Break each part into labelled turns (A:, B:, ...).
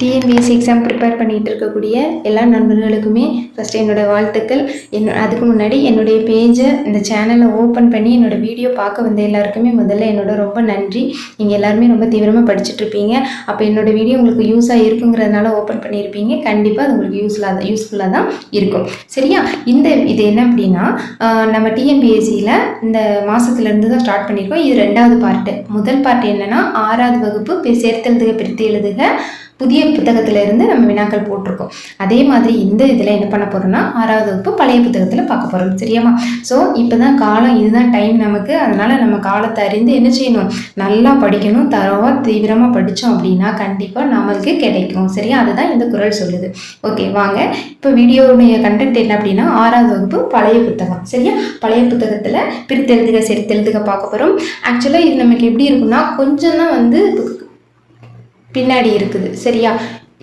A: TNPSC exam prepare பண்ணிகிட்டு இருக்கக்கூடிய எல்லா நண்பர்களுக்குமே ஃபஸ்ட்டு என்னோடய வாழ்த்துக்கள். என்ன அதுக்கு முன்னாடி என்னுடைய பேஜை இந்த சேனலை ஓப்பன் பண்ணி என்னோடய வீடியோ பார்க்க வந்த எல்லாருக்குமே முதல்ல என்னோட ரொம்ப நன்றி. நீங்கள் எல்லாருமே ரொம்ப தீவிரமாக படிச்சுட்ருப்பீங்க அப்போ என்னோடய வீடியோ உங்களுக்கு யூஸாக இருக்குங்கிறதுனால ஓப்பன் பண்ணியிருப்பீங்க கண்டிப்பாக அது உங்களுக்கு யூஸ்ஃபுல்லாக தான் யூஸ்ஃபுல்லாக தான் இருக்கும். சரியா? இந்த இது என்ன அப்படின்னா நம்ம டிஎன்பிஎஸ்சியில் இந்த மாதத்துலேருந்து தான் ஸ்டார்ட் பண்ணியிருக்கோம் இது ரெண்டாவது பார்ட்டு முதல் பார்ட் என்னென்னா ஆறாவது வகுப்பு சேர்த்தெழுதுக பிரித்து எழுதுக புதிய புத்தகத்திலிருந்து நம்ம வினாக்கள் போட்டிருக்கோம். அதே மாதிரி இந்த இதில் என்ன பண்ண போகிறோம்னா ஆறாவது வகுப்பு பழைய புத்தகத்தில் பார்க்க போகிறோம் சரியாமா ஸோ இப்போ தான் காலம் இதுதான் டைம் நமக்கு. அதனால் நம்ம காலத்தை அறிந்து என்ன செய்யணும்? நல்லா படிக்கணும் தரவாக தீவிரமாக படித்தோம் அப்படின்னா கண்டிப்பாக நம்மளுக்கு கிடைக்கும் சரியா? அதுதான் இந்த குரல் சொல்லுது. ஓகே வாங்க. இப்போ வீடியோவுடைய கண்டென்ட் என்ன அப்படின்னா ஆறாவது வகுப்பு பழைய புத்தகம் சரியா? பழைய புத்தகத்தில் பிரித்தெழுதுக செலுத்தெழுதுக பார்க்க போகிறோம் ஆக்சுவலாக இது நமக்கு எப்படி இருக்கும்னா கொஞ்சம் தான் வந்து பின்னாடி இருக்குது சரியா?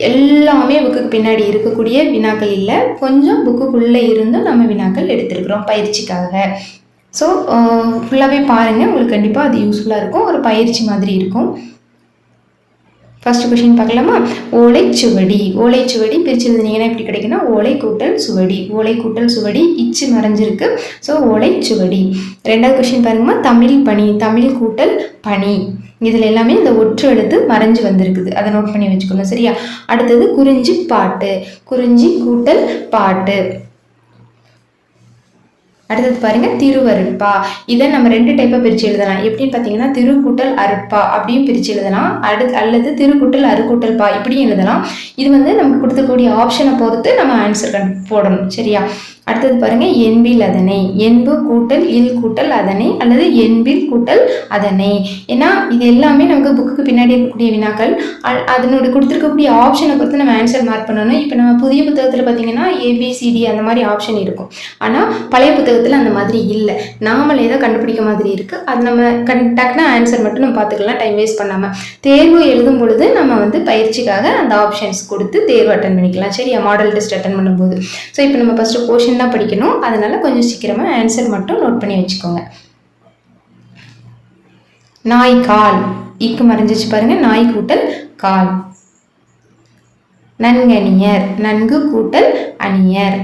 A: எல்லாமே புக்குக்கு பின்னாடி இருக்கக்கூடிய வினாக்கள் இல்லை. கொஞ்சம் புக்குக்குள்ளே இருந்தும் நம்ம வினாக்கள் எடுத்திருக்கிறோம் பயிற்சிக்காக. ஸோ ஃபுல்லாகவே பாருங்கள் உங்களுக்கு கண்டிப்பாக அது யூஸ்ஃபுல்லாக இருக்கும். ஒரு பயிற்சி மாதிரி இருக்கும். ஃபஸ்ட்டு கொஷின் பார்க்கலாமா? ஓலைச்சுவடி. ஓலைச்சுவடி சுவடி பிரிச்சிருந்தீங்கன்னா எப்படி கிடைக்குன்னா ஓலை கூட்டல் சுவடி. ஓலை கூட்டல் சுவடி இச்சு மறைஞ்சிருக்கு. ஸோ ஓலைச்சுவடி. ரெண்டாவது கொஷின் பாருங்கம்மா. தமிழ் பணி தமிழ் கூட்டல் பணி. இதில் எல்லாமே இந்த ஒற்று எழுத்து மறைஞ்சு வந்திருக்குது. அதை நோட் பண்ணி வச்சுக்கணும் சரியா? அடுத்தது குறிஞ்சி பாட்டு குறிஞ்சி கூட்டல் பாட்டு. அடுத்தது பாருங்க திருவருட்பா. இதை நம்ம ரெண்டு டைப்பாக பிரித்து எழுதலாம். எப்படின்னு பார்த்தீங்கன்னா திருக்கூட்டல் அருட்பா அப்படியும் பிரித்து எழுதலாம். அடு அல்லது திருக்கூட்டல் அருக்கூட்டல் பா இப்படியும் எழுதலாம். இது வந்து நமக்கு கொடுத்துக்கூடிய ஆப்ஷனை பொறுத்து நம்ம ஆன்சர் கண் போடணும் சரியா? அடுத்தது பாருங்க என்பில் அதனை என்பு கூட்டல் இல் கூட்டல் அதனை அல்லது என்பில் கூட்டல் அதனை. ஏன்னா இது எல்லாமே நமக்கு புக்குக்கு பின்னாடி இருக்கக்கூடிய வினாக்கள். அ- அதனோட கொடுத்துருக்கக்கூடிய ஆப்ஷனை பொறுத்து நம்ம ஆன்சர் மார்க் பண்ணணும். இப்போ நம்ம புதிய புத்தகத்தில் பார்த்தீங்கன்னா ஏபிசிடி அந்த மாதிரி ஆப்ஷன் இருக்கும். ஆனால் பழைய புத்தகத்தில் அந்த மாதிரி இல்லை. நாமளே தான் கண்டுபிடிக்க மாதிரி இருக்குது அது நம்ம கண் டக்குன்னு ஆன்சர் மட்டும் நம்ம பார்த்துக்கலாம் டைம் வேஸ்ட் பண்ணாமல் தேர்வு எழுதும் பொழுது நம்ம வந்து பயிற்சிக்காக அந்த ஆப்ஷன்ஸ் கொடுத்து தேர்வு அட்டன் பண்ணிக்கலாம். சரியா? மாடல் டெஸ்ட் அட்டன் பண்ணும்போது. ஸோ இப்போ நம்ம ஃபஸ்ட்டு போர்ஷன் தான் படிக்கணும்? அதனால் கொஞ்சம் சீக்கிரமாக ஆன்சர் மட்டும் நோட் பண்ணி வச்சுக்கோங்க. நாய் கால். இக்கு மறைஞ்சிச்சு பாருங்கள் நாய் கூட்டல் கால். நன்கணியர். நன்கு கூட்டல் அணியர்.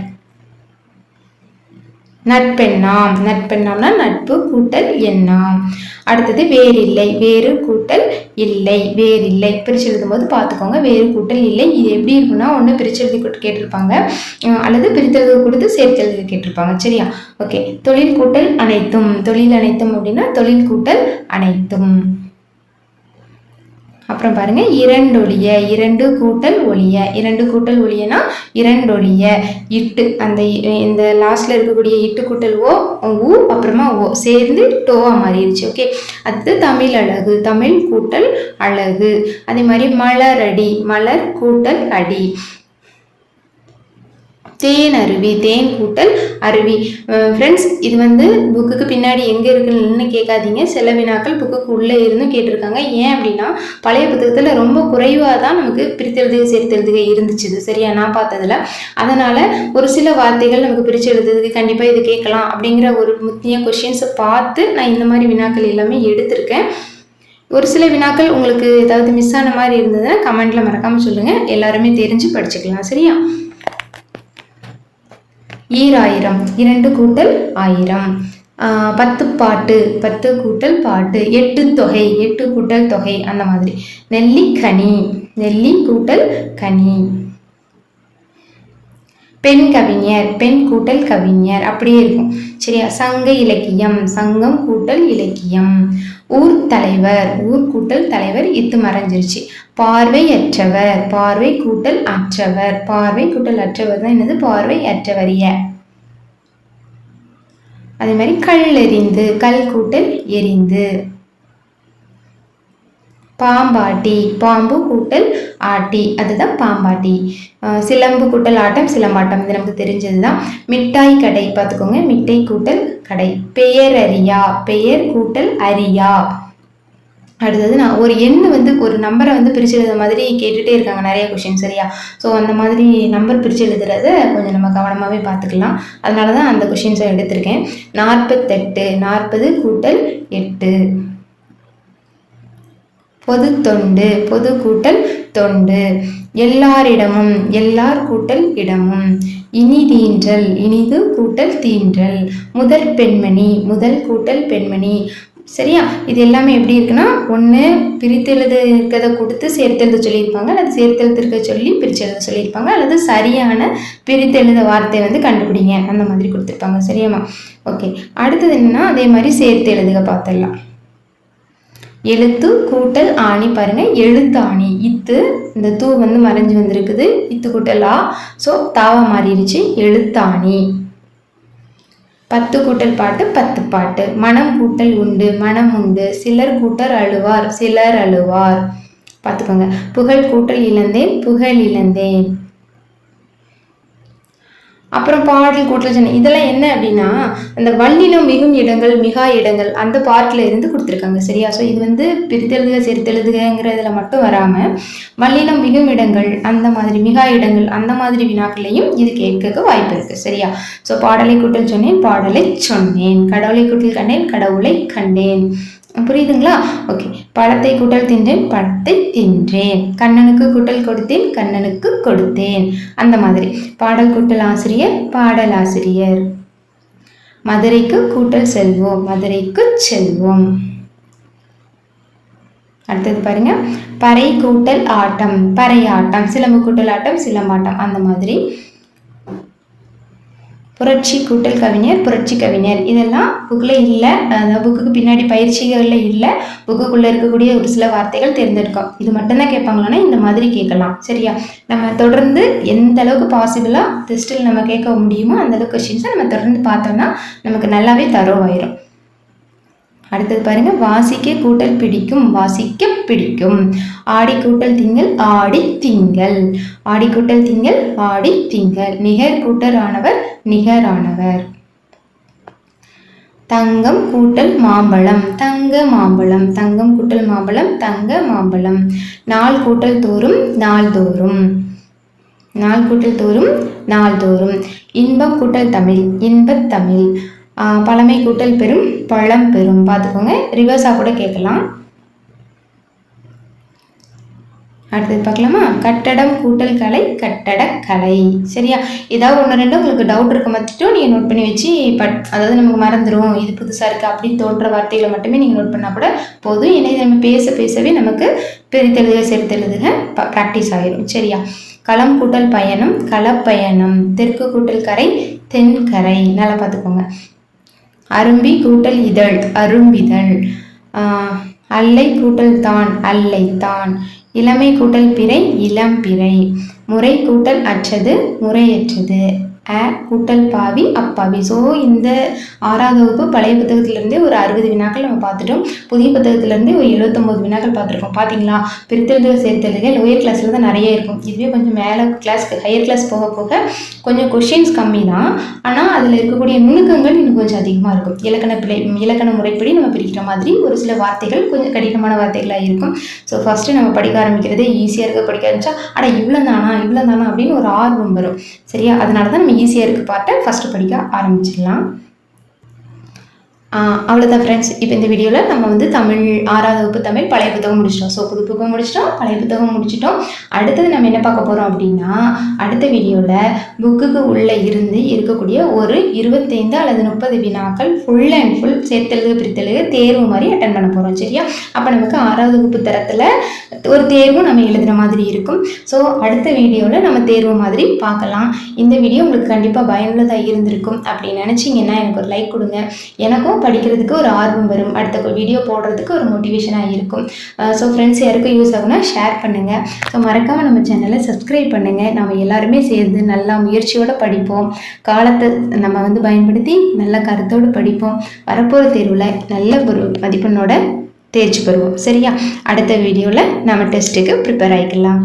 A: நட்பெண்ணாம். நட்பெண்ணாம்னா நட்பு கூட்டல் எண்ணாம். அடுத்தது வேறில்லை. வேறு கூட்டல் இல்லை. வேறில்லை. பிரிச்சு எழுதும்போது பார்த்துக்கோங்க. வேறு கூட்டல் இல்லை. இது எப்படி இருக்குன்னா ஒன்று பிரிச்சு எழுதி கொடுத்து கேட்டிருப்பாங்க. அல்லது பிரித்தெழுது கொடுத்து சேர்த்தெழுதி கேட்டிருப்பாங்க. சரியா? ஓகே. தொழில் கூட்டல் அனைத்தும். தொழில் அனைத்தும் அப்படின்னா தொழில் கூட்டல் அனைத்தும். அப்புறம் பாருங்க இரண்டொழிய இரண்டு கூட்டல் ஒளிய. இரண்டு கூட்டல் ஒளியனா இரண்டொழிய இட்டு அந்த இந்த லாஸ்ட்ல இருக்கக்கூடிய இட்டு கூட்டல் ஓ ஊ அப்புறமா ஓ சேர்ந்து டோவா மாறிடுச்சு ஓகே அடுத்து தமிழ் அழகு தமிழ் கூட்டல் அழகு. அதே மாதிரி மலரடி மலர் கூட்டல் அடி. தேன் அருவி தேன் கூட்டல் அருவி. ஃப்ரெண்ட்ஸ் இது வந்து புக்குக்கு பின்னாடி எங்கே இருக்குன்னு கேட்காதீங்க. சில வினாக்கள் புக்குக்கு உள்ளே இருந்தும் கேட்டிருக்காங்க. ஏன் அப்படின்னா பழைய புத்தகத்தில் ரொம்ப குறைவாக தான் நமக்கு பிரித்தெழுதுக சேர்த்தெழுதுக இருந்துச்சு இது சரியா? நான் பார்த்ததுல. அதனால் ஒரு சில வார்த்தைகள் நமக்கு பிரித்து எழுதுறதுக்கு கண்டிப்பாக இது கேட்கலாம் அப்படிங்கிற ஒரு முக்கிய கொஷின்ஸை பார்த்து நான் இந்த மாதிரி வினாக்கள் எல்லாமே எடுத்திருக்கேன். ஒரு சில வினாக்கள் உங்களுக்கு ஏதாவது மிஸ் ஆன மாதிரி இருந்ததுன்னா கமெண்ட்ல மறக்காம சொல்லுங்க. எல்லாருமே தெரிஞ்சு படிச்சுக்கலாம். சரியா? ஈராயிரம். இரண்டு கூட்டல் ஆயிரம். பத்து பாட்டு பத்து கூட்டல் பாட்டு எட்டு தொகை எட்டு கூட்டல் தொகை அந்த மாதிரி. நெல்லிக்கனி நெல்லி கூட்டல் கனி. பெண் கவிஞர் பெண் கூட்டல் கவிஞர் அப்படியே இருக்கும். சரியா? சங்க இலக்கியம் சங்கம் கூட்டல் இலக்கியம். ஊர் தலைவர் ஊர் கூட்டல் தலைவர் இத்து மறைஞ்சிருச்சு. பார்வையற்றவர் பார்வை கூட்டல் அற்றவர். பார்வை கூட்டல் அற்றவர் தான் என்னது? பார்வையற்றவரிய அதே மாதிரி கல் எறிந்து கல் கூட்டல் எரிந்து பாம்பாட்டி பாம்பு கூட்டல் ஆட்டி. அதுதான் பாம்பாட்டி. சிலம்பு கூட்டல் ஆட்டம் சிலம்பாட்டம். இது நமக்கு தெரிஞ்சது தான் மிட்டாய் கடை பார்த்துக்கோங்க. மிட்டாய் கூட்டல் கடை. பெயர் அறியா பெயர் கூட்டல் அரியா அடுத்தது நான் ஒரு எண் வந்து ஒரு நம்பரை வந்து பிரித்து எழுதுற மாதிரி கேட்டுகிட்டே இருக்காங்க நிறைய கொஷின் சரியா? ஸோ அந்த மாதிரி நம்பர் பிரித்து எழுதுறத கொஞ்சம் நம்ம கவனமாகவே பார்த்துக்கலாம். அதனால தான் அந்த கொஷின்ஸை எடுத்திருக்கேன். நாற்பத்தெட்டு நாற்பது கூட்டல் எட்டு. பொது தொண்டு பொது கூட்டல் தொண்டு. எல்லாரிடமும் எல்லார் கூட்டல் இடமும். இனி தீன்றல் இனிது கூட்டல் தீன்றல். முதற் பெண்மணி முதல் கூட்டல் பெண்மணி. சரியா? இது எல்லாமே எப்படி இருக்குன்னா ஒன்று பிரித்தெழுத இருக்கிறத கொடுத்து சேர்த்தெழுத சொல்லியிருப்பாங்க அல்லது சேர்த்தெழுத்துருக்க சொல்லி பிரித்து எழுத சொல்லியிருப்பாங்க அல்லது சரியான பிரித்தெழுத வார்த்தை வந்து கண்டுபிடிங்க அந்த மாதிரி கொடுத்துருப்பாங்க. சரியாம்மா? ஓகே. அடுத்தது என்னன்னா அதே மாதிரி சேர்த்து எழுதுக பார்த்துடலாம். எழுத்து கூட்டல் ஆணி பாருங்கள் எழுத்து ஆணி. இத்து இந்த தூ வந்து மறைஞ்சு வந்திருக்குது. இத்து கூட்டல் ஆ. ஸோ தாவா மாறிடுச்சு. எழுத்தாணி பத்து கூட்டல் பாட்டு பத்து பாட்டு. மனம் கூட்டல் உண்டு மனம் உண்டு. சிலர் கூட்டல் அழுவார் சிலர் அழுவார். பார்த்துக்கோங்க. புகழ் கூட்டல் இழந்தேன் புகழ் இழந்தேன். அப்புறம் பாடல் கூட்டல் சொன்னேன் இதெல்லாம் என்ன அப்படின்னா அந்த வள்ளினம் மிகும் இடங்கள் மிகா இடங்கள் அந்த பார்ட்டில் இருந்து கொடுத்துருக்காங்க. சரியா? ஸோ இது வந்து பிரித்தெழுதுக சேர்த்தெழுதுகிறதுல மட்டும் வராமல் வள்ளினம் மிகும் இடங்கள் அந்த மாதிரி மிகா இடங்கள் அந்த மாதிரி வினாக்களையும் இது கேட்க வாய்ப்பு இருக்குது சரியா? ஸோ பாடலை கூட்டல் சொன்னேன் பாடலை சொன்னேன். கடவுளை கூட்டல் கண்டேன் கடவுளை கண்டேன். புரியுதுங்களா? ஓகே பழத்தை கூட்டல் தின்றேன் பழத்தை தின்றேன். கண்ணனுக்கு கூட்டல் கொடுத்தேன் கண்ணனுக்கு கொடுத்தேன். அந்த மாதிரி. பாடல் கூட்டல் ஆசிரியர் பாடல் ஆசிரியர். மதுரைக்கு கூட்டல் செல்வோம் மதுரைக்கு செல்வோம். அடுத்தது பாருங்க. பறை கூட்டல் ஆட்டம் பறை ஆட்டம் சிலம்பு கூட்டல் ஆட்டம் சிலம்பாட்டம். அந்த மாதிரி. புரட்சி கூட்டல் கவிஞர் புரட்சி கவிஞர். இதெல்லாம் புக்கில் இல்லை. அந்த புக்குக்கு பின்னாடி பயிற்சிகளில் இல்லை. புக்குக்குள்ளே இருக்கக்கூடிய ஒரு சில வார்த்தைகள் தேர்ந்தெடுக்கும் இது மட்டும்தான் கேட்பாங்களான்னா இந்த மாதிரி கேட்கலாம். சரியா? நம்ம தொடர்ந்து எந்த அளவுக்கு பாசிபிளாக டெஸ்ட்டில் நம்ம கேட்க முடியுமோ அந்த அளவுக்கு கொஷின்ஸை நம்ம தொடர்ந்து பார்த்தோம்னா நமக்கு நல்லாவே தரோவாயிரும் அடுத்தது பாருங்கள் வாசிக்க கூட்டல் பிடிக்கும். வாசிக்க பிடிக்கும். ஆடிக்கூட்டல் திங்கள் ஆடி திங்கள். ஆடிக்கூட்டல் திங்கள் ஆடி திங்கள். நிகர் கூட்டரானவர் நிகரானவர். தங்கம் கூட்டல் மாம்பழம். தங்க மாம்பழம். தங்கம் கூட்டல் மாம்பழம். தங்க மாம்பழம். நாள் கூட்டல் தோறும் நாள்தோறும் நாள் கூட்டல் தோறும் நாள்தோறும் இன்பம் கூட்டல் தமிழ் இன்பத் தமிழ். ஆஹ் பழமை கூட்டல் பெரும் பழம் பெரும். பார்த்துக்கோங்க. ரிவர்ஸாக கூட கேட்கலாம். அடுத்தது பார்க்கலாமா? கட்டடம் கூட்டல் கலை கட்டடக்கலை சரியா? ஏதாவது ஒன்று ரெண்டு உங்களுக்கு டவுட் இருக்க மட்டும் நீங்கள் நோட் பண்ணி வச்சு பட் அதாவது நமக்கு மறந்துடும் இது புதுசாக இருக்குது அப்படின்னு தோன்ற வார்த்தைகளை மட்டுமே நீங்கள் நோட் பண்ணால் கூட போதும். ஏன்னா நம்ம பேச பேசவே நமக்கு பிரித்தெழுதுக சிறுத்தெழுதுக ப்ராக்டிஸ் ஆகிடும் சரியா? களம் கூட்டல் பயணம் களப்பயணம். தெற்கு கூட்டல் கரை தென்கரை நல்லா பார்த்துக்கோங்க. அரும்பி கூட்டல் இதழ். அரும்பிதழ். அல்லை கூட்டல் தான். அல்லை தான். இளமை கூட்டல் பிறை இளம் பிறை முறை கூட்டல் அற்றது முறையற்றது. அ கூட்டல் பாவி அப்பாவி. ஸோ இந்த ஆறாவது வகுப்பு பழைய புத்தகத்திலேருந்தே ஒரு அறுபது வினாக்கள் நம்ம பார்த்துட்டோம். புதிய புத்தகத்திலேருந்து ஒரு எழுபத்தொம்போது வினாக்கள் பார்த்துருக்கோம். பார்த்தீங்களா பிரித்தெழுதல் சேர்த்தெழுதுக லோயர் கிளாஸில் தான் நிறைய இருக்கும். இதுவே கொஞ்சம் மேலே கிளாஸ்க்கு ஹையர் கிளாஸ் போக போக கொஞ்சம் கொஷின்ஸ் கம்மி தான். ஆனால் அதில் இருக்கக்கூடிய நுணுக்கங்கள் இன்னும் கொஞ்சம் அதிகமாக இருக்கும். இலக்கண பிழை இலக்கண முறைப்படி நம்ம பிரிக்கிற மாதிரி ஒரு சில வார்த்தைகள் கொஞ்சம் கடினமான வார்த்தைகளாக இருக்கும். ஸோ ஃபஸ்ட்டு நம்ம படிக்க ஆரம்பிக்கிறதே ஈஸியாக இருக்க படிக்க ஆரம்பிச்சா ஆனால் இவ்வளோ தானா இவ்வளோ தானா அப்படின்னு ஒரு ஆர்வம் வரும். சரியா? அதனால தான் நம்ம ஈஸியாக இருக்க பாட்டை ஃபஸ்ட்டு படிக்க ஆரம்பிச்சிடலாம். அவ்வளோதான் ஃப்ரெண்ட்ஸ் இப்போ இந்த வீடியோவில் நம்ம வந்து தமிழ் ஆறாவது வகுப்பு தமிழ் பழைய புத்தகம் முடிச்சிட்டோம். ஸோ புது புத்தகம் முடிச்சிட்டோம் பழைய புத்தகம் முடிச்சிட்டோம். அடுத்தது நம்ம என்ன பார்க்க போகிறோம் அப்படின்னா அடுத்த வீடியோவில் புக்குக்கு உள்ளே இருந்து இருக்கக்கூடிய ஒரு இருபத்தைந்து அல்லது முப்பது வினாக்கள் ஃபுல் அண்ட் ஃபுல் சேர்த்தெழுது பிரித்தெழுது தேர்வு மாதிரி அட்டன் பண்ண போகிறோம் சரியா? அப்போ நமக்கு ஆறாவது வகுப்பு தரத்தில் ஒரு தேர்வும் நம்ம எழுதுகிற மாதிரி இருக்கும். ஸோ அடுத்த வீடியோவில் நம்ம தேர்வு மாதிரி பார்க்கலாம். இந்த வீடியோ உங்களுக்கு கண்டிப்பாக பயனுள்ளதாக இருந்திருக்கும் அப்படின்னு நினச்சிங்கன்னா எனக்கு ஒரு லைக் கொடுங்க. எனக்கும் படிக்கிறதுக்கு ஒரு ஆர்வம் வரும். அடுத்த வீடியோ போடுறதுக்கு ஒரு மோட்டிவேஷனாக இருக்கும். ஸோ ஃப்ரெண்ட்ஸ் யாருக்கும் யூஸ் ஆகுனா ஷேர் பண்ணுங்கள் ஸோ மறக்காமல் நம்ம சேனலை சப்ஸ்கிரைப் பண்ணுங்கள் நம்ம எல்லாருமே சேர்ந்து நல்லா முயற்சியோடு படிப்போம். காலத்தை நம்ம வந்து பயன்படுத்தி நல்ல கருத்தோடு படிப்போம். வரப்போகிற தேர்வில் நல்ல ஒரு மதிப்பெண்ணோட தேர்ச்சி பெறுவோம். சரியா? அடுத்த வீடியோவில் நம்ம டெஸ்ட்டுக்கு ப்ரிப்பேர் ஆகிக்கலாம்